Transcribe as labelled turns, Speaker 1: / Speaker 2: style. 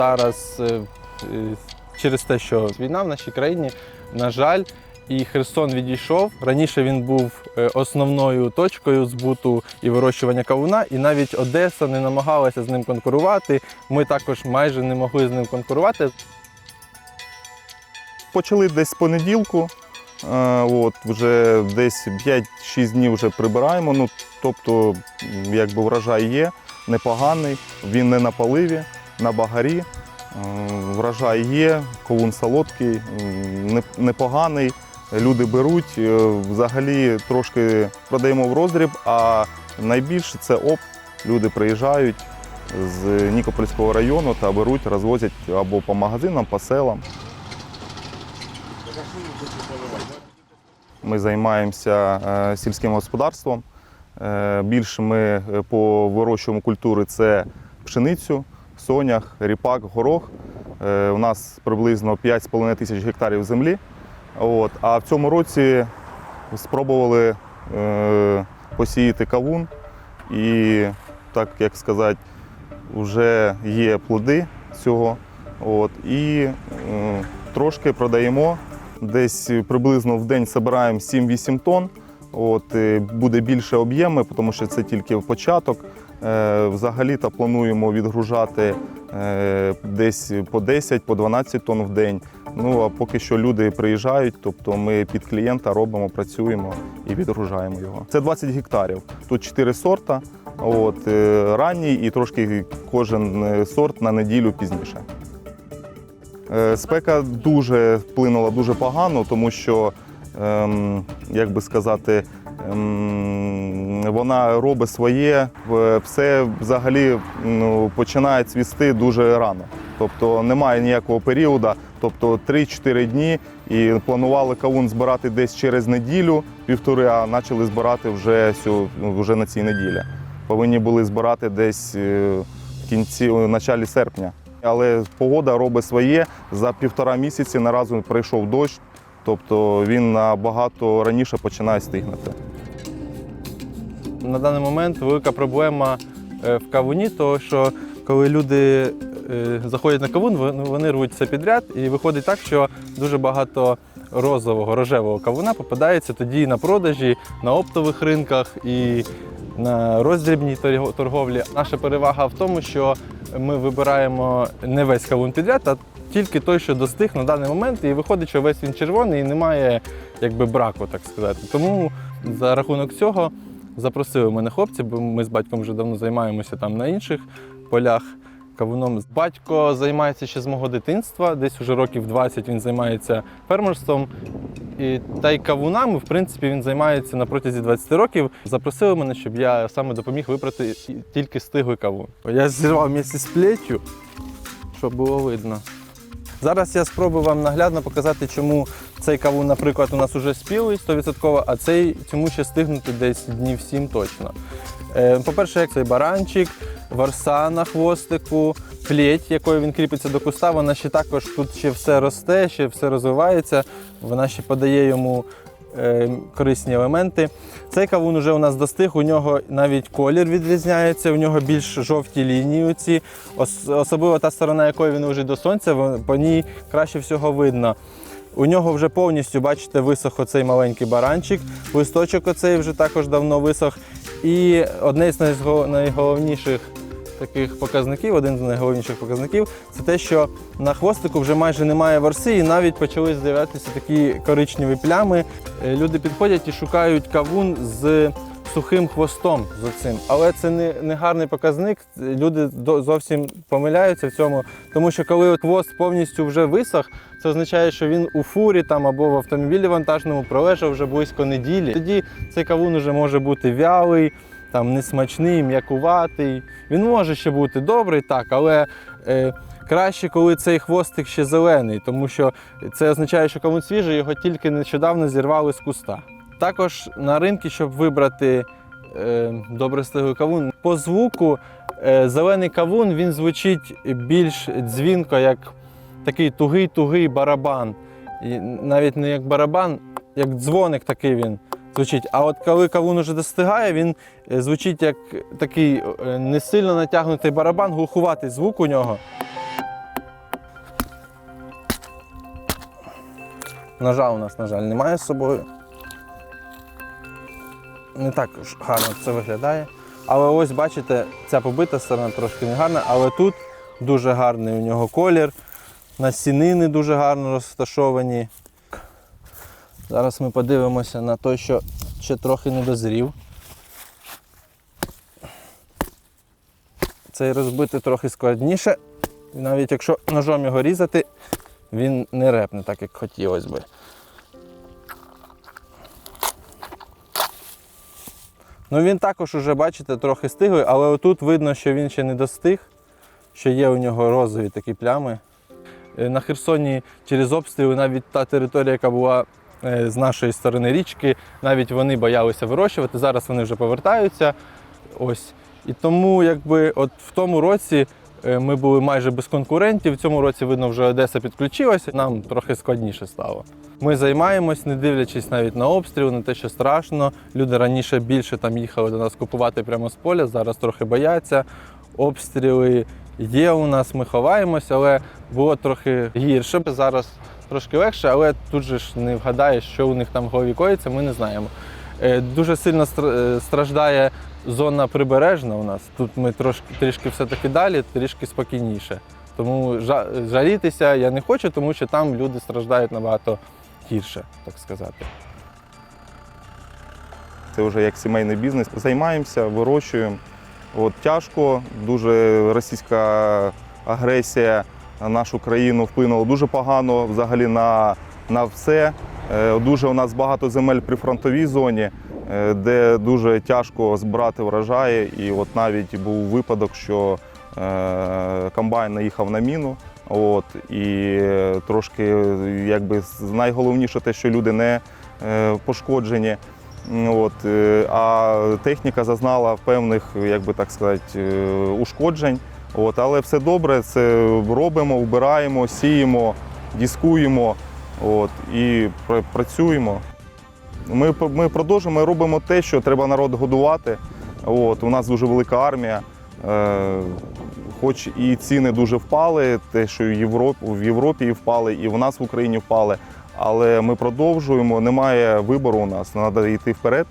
Speaker 1: Зараз е, е, через те, що війна в нашій країні, на жаль, і Херсон відійшов. Раніше він був е, основною точкою збуту і вирощування кавуна, і навіть Одеса не намагалася з ним конкурувати. Ми також майже не могли з ним конкурувати.
Speaker 2: Почали десь з понеділку. От, вже десь 5-6 днів вже прибираємо. Ну, тобто, якби врожай є, непоганий, він не на поливі, на багарі. Е, Врожай є, ковун солодкий, непоганий. Люди беруть. е, Взагалі трошки продаємо в роздріб, а найбільше це оп. Люди приїжджають з Нікопольського району та беруть, розвозять або по магазинам, по селам. Ми займаємося е, сільським господарством. Більше ми по вирощуємо культури це пшеницю, сонях, ріпак, горох. Е, У нас приблизно 5,5 тисяч гектарів землі. От. А в цьому році спробували е, посіяти кавун і, так як сказати, вже є плоди цього. От. І е, трошки продаємо. Десь приблизно в день збираємо 7-8 тонн. От, е, буде більше об'єми, тому що це тільки початок. Е, Взагалі-то плануємо відгружати е, десь по 10, по 12 тонн в день. Ну а поки що люди приїжджають, тобто ми під клієнта робимо, працюємо і відгружаємо його. Це 20 гектарів. Тут 4 сорта. От, ранній і трошки кожен сорт на неділю пізніше. Спека дуже вплинула дуже погано, тому що, ем, як би сказати, ем, вона робить своє, все взагалі ну, починає цвісти дуже рано. Тобто немає ніякого періоду, тобто 3-4 дні. І планували кавун збирати десь через неділю, півтори, а почали збирати вже, сю- ну, вже на цій неділі. Повинні були збирати десь е, в кінці, в началі серпня. Але погода робить своє. За півтора місяці наразі прийшов дощ, тобто він набагато раніше починає стигнути.
Speaker 1: На даний момент велика проблема е, в кавуні, тому що коли люди е, заходять на кавун, вони- рвуть все підряд, і виходить так, що дуже багато розового, рожевого кавуна попадається тоді на продажі, на оптових ринках і на роздрібній торг- торговлі. Наша перевага в тому, що ми вибираємо не весь кавун підряд, а тільки той, що достиг на даний момент, і виходить, що весь він червоний і немає якби браку, так сказати. Тому за рахунок цього запросили мене хлопці, бо ми з батьком вже давно займаємося там на інших полях кавуном. Батько займається ще з мого дитинства, десь уже років 20 він займається фермерством. І, та й кавунами, в принципі, він займається на протязі 20 років. Запросили мене, щоб я саме допоміг вибрати тільки стиглий кавун. Я зірвав місці з плечю, щоб було видно. Зараз я спробую вам наглядно показати, чому цей кавун, наприклад, у нас уже спілий 100%, а цей цьому ще стигнути десь днів 7 точно. Е, По-перше, як цей баранчик, варса на хвостику, плеть, якою він кріпиться до куста, вона ще також тут ще все росте, ще все розвивається, вона ще подає йому корисні елементи. Цей кавун уже у нас достиг, у нього навіть колір відрізняється, у нього більш жовті лінії. Оці. Особливо та сторона, якою він лежить до сонця, по ній краще всього видно. У нього вже повністю, бачите, висох оцей маленький баранчик, листочок оцей вже також давно висох. І одне з найголовніших таких показників, один з найголовніших показників, це те, що на хвостику вже майже немає ворси, і навіть почали з'являтися такі коричневі плями. Е, Люди підходять і шукають кавун з сухим хвостом з цим. Але це не, не гарний показник. Люди зовсім помиляються в цьому, тому що коли хвост повністю вже висох, це означає, що він у фурі там або в автомобілі вантажному пролежав вже близько неділі. Тоді цей кавун вже може бути вялий, там несмачний, м'якуватий. Він може ще бути добрий, так, але е, краще, коли цей хвостик ще зелений, тому що це означає, що кавун свіжий, його тільки нещодавно зірвали з куста. Також на ринку, щоб вибрати е, добре стиглий кавун, по звуку е, зелений кавун він звучить більш дзвінко, як такий тугий-тугий барабан. І навіть не як барабан, як дзвоник такий він звучить. А от коли кавун уже достигає, він е, звучить як такий е, не сильно натягнутий барабан, глухуватий звук у нього. Ножа у нас, на жаль, немає з собою. Не так уж гарно це виглядає. Але ось, бачите, ця побита сторона трошки не гарна, але тут дуже гарний у нього колір. Насінини дуже гарно розташовані. Зараз ми подивимося на той, що ще трохи не дозрів. Цей розбити трохи складніше. Навіть якщо ножом його різати, він не репне так, як хотілося би. Ну він також уже, бачите, трохи стиглий, але отут видно, що він ще не достиг, що є у нього розові такі плями. Е, На Херсоні через обстріли навіть та територія, яка була з нашої сторони річки, навіть вони боялися вирощувати. Зараз вони вже повертаються. Ось. І тому, якби, от в тому році е, ми були майже без конкурентів. В цьому році, видно, вже Одеса підключилася, нам трохи складніше стало. Ми займаємось, не дивлячись навіть на обстріл, на те, що страшно. Люди раніше більше там їхали до нас купувати прямо з поля, зараз трохи бояться. Обстріли є у нас, ми ховаємось, але було трохи гірше. Зараз трошки легше, але тут же ж не вгадаєш, що у них там в голові коїться, ми не знаємо. Е, Дуже сильно е, страждає зона прибережна у нас. Тут ми трошки трішки все-таки далі, трішки спокійніше. Тому жалітися я не хочу, тому що там люди страждають набагато гірше, так сказати.
Speaker 2: Це вже як сімейний бізнес. Займаємося, вирощуємо. От тяжко, дуже російська агресія на нашу країну вплинула дуже погано взагалі на, на все. Е, Дуже у нас багато земель при фронтовій зоні, е, де дуже тяжко збирати врожаї. І от навіть був випадок, що е, комбайн наїхав на міну. От, і трошки, якби найголовніше те, що люди не пошкоджені. От, а техніка зазнала певних, як би так сказати, ушкоджень. От, але все добре, це робимо, вбираємо, сіємо, дискуємо от, і працюємо. Ми, ми продовжуємо, ми робимо те, що треба народ годувати. От, у нас дуже велика армія. Е, хоч і ціни дуже впали, те, що в Європі, в Європі впали, і в нас в Україні впали. Але ми продовжуємо, немає вибору у нас, треба йти вперед.